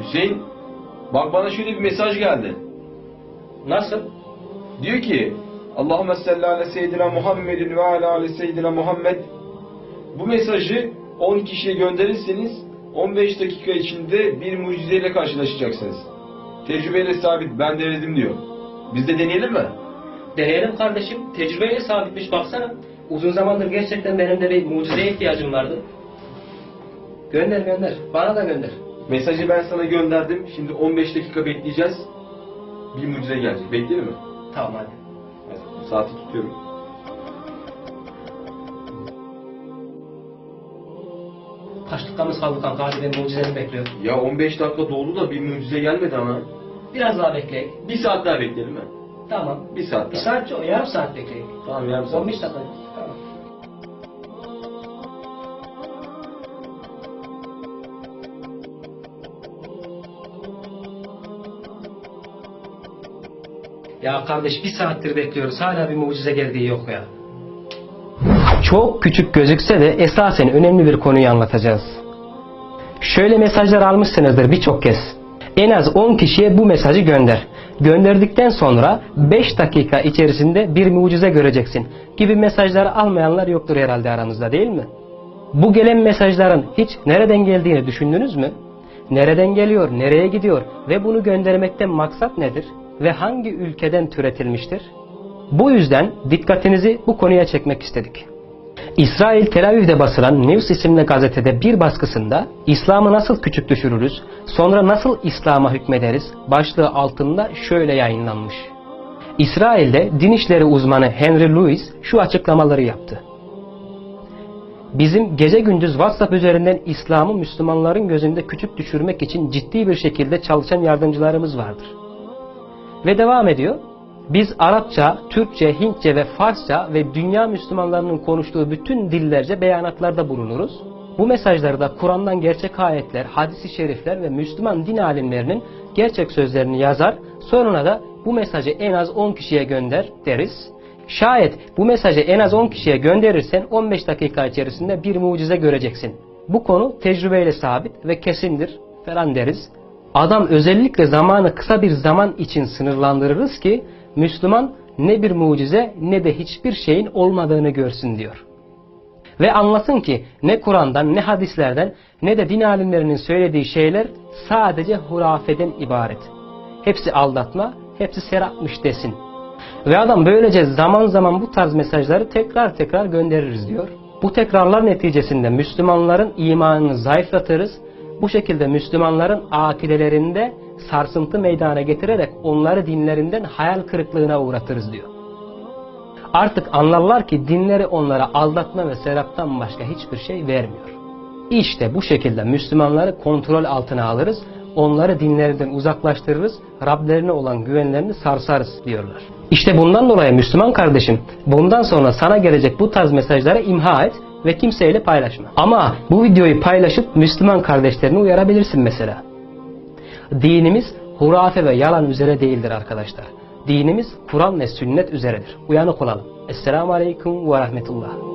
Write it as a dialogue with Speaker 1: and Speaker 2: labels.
Speaker 1: Hüseyin, bak bana şöyle bir mesaj geldi.
Speaker 2: Nasıl?
Speaker 1: Diyor ki, Allahümme salli ala seyyidina Muhammedin ve ala ala seyyidina Muhammed. Bu mesajı 10 kişiye gönderirseniz 15 dakika içinde bir mucizeyle karşılaşacaksınız. Tecrübeyle sabit, ben denedim diyor. Biz de deneyelim mi?
Speaker 2: Deneyelim kardeşim. Tecrübeyle sabitmiş baksana. Uzun zamandır gerçekten benim de bir mucizeye ihtiyacım vardı. Gönder gönder. Bana da gönder.
Speaker 1: Mesajı ben sana gönderdim. Şimdi 15 dakika bekleyeceğiz. Bir mucize gelecek. Bekleyelim mi?
Speaker 2: Tamam hadi.
Speaker 1: Hadi, saati tutuyorum.
Speaker 2: Kaç dakikamız kaldı kanka? Hadi ben mucizemi bekliyorum.
Speaker 1: Ya 15 dakika doldu da bir mucize gelmedi ama.
Speaker 2: Biraz daha bekleyin.
Speaker 1: Bir saat daha bekleyelim mi?
Speaker 2: Tamam.
Speaker 1: Bir saat
Speaker 2: Bir
Speaker 1: daha.
Speaker 2: saat çok. Yarım saat bekleyin.
Speaker 1: Tamam yarım saat.
Speaker 2: 15 dakika. Tamam. Ya kardeş bir saattir bekliyoruz. Hala bir mucize geldiği yok ya. Çok küçük gözükse de esasen önemli bir konuyu anlatacağız. Şöyle mesajlar almışsınızdır birçok kez. En az 10 kişiye bu mesajı gönder. Gönderdikten sonra 5 dakika içerisinde bir mucize göreceksin gibi mesajları almayanlar yoktur herhalde aranızda değil mi? Bu gelen mesajların hiç nereden geldiğini düşündünüz mü? Nereden geliyor, nereye gidiyor ve bunu göndermekten maksat nedir? Ve hangi ülkeden türetilmiştir? Bu yüzden dikkatinizi bu konuya çekmek istedik. İsrail Tel Aviv'de basılan News isimli gazetede bir baskısında İslam'ı nasıl küçük düşürürüz, sonra nasıl İslam'a hükmederiz başlığı altında şöyle yayınlanmış. İsrail'de din işleri uzmanı Henry Lewis şu açıklamaları yaptı. Bizim gece gündüz WhatsApp üzerinden İslam'ı Müslümanların gözünde küçük düşürmek için ciddi bir şekilde çalışan yardımcılarımız vardır. Ve devam ediyor. Biz Arapça, Türkçe, Hintçe ve Farsça ve dünya Müslümanlarının konuştuğu bütün dillerce beyanatlarda bulunuruz. Bu mesajları da Kur'an'dan gerçek ayetler, hadisi şerifler ve Müslüman din alimlerinin gerçek sözlerini yazar. Sonra da bu mesajı en az 10 kişiye gönder deriz. Şayet bu mesajı en az 10 kişiye gönderirsen 15 dakika içerisinde bir mucize göreceksin. Bu konu tecrübeyle sabit ve kesindir falan deriz. Adam özellikle zamanı kısa bir zaman için sınırlandırırız ki Müslüman ne bir mucize ne de hiçbir şeyin olmadığını görsün diyor. Ve anlasın ki ne Kur'an'dan ne hadislerden ne de din alimlerinin söylediği şeyler sadece hurafeden ibaret. Hepsi aldatma, hepsi serapmış desin. Ve adam böylece zaman zaman bu tarz mesajları tekrar tekrar göndeririz diyor. Bu tekrarlar neticesinde Müslümanların imanını zayıflatırız. Bu şekilde Müslümanların akidelerinde sarsıntı meydana getirerek onları dinlerinden hayal kırıklığına uğratırız diyor. Artık anlarlar ki dinleri onlara aldatma ve seraptan başka hiçbir şey vermiyor. İşte bu şekilde Müslümanları kontrol altına alırız, onları dinlerinden uzaklaştırırız, Rablerine olan güvenlerini sarsarız diyorlar. İşte bundan dolayı Müslüman kardeşim, bundan sonra sana gelecek bu tarz mesajları imha et ve kimseyle paylaşma. Ama bu videoyu paylaşıp Müslüman kardeşlerini uyarabilirsin mesela. Dinimiz hurafe ve yalan üzere değildir arkadaşlar. Dinimiz Kur'an ve sünnet üzeredir. Uyanık olalım. Esselamu Aleyküm ve Rahmetullah.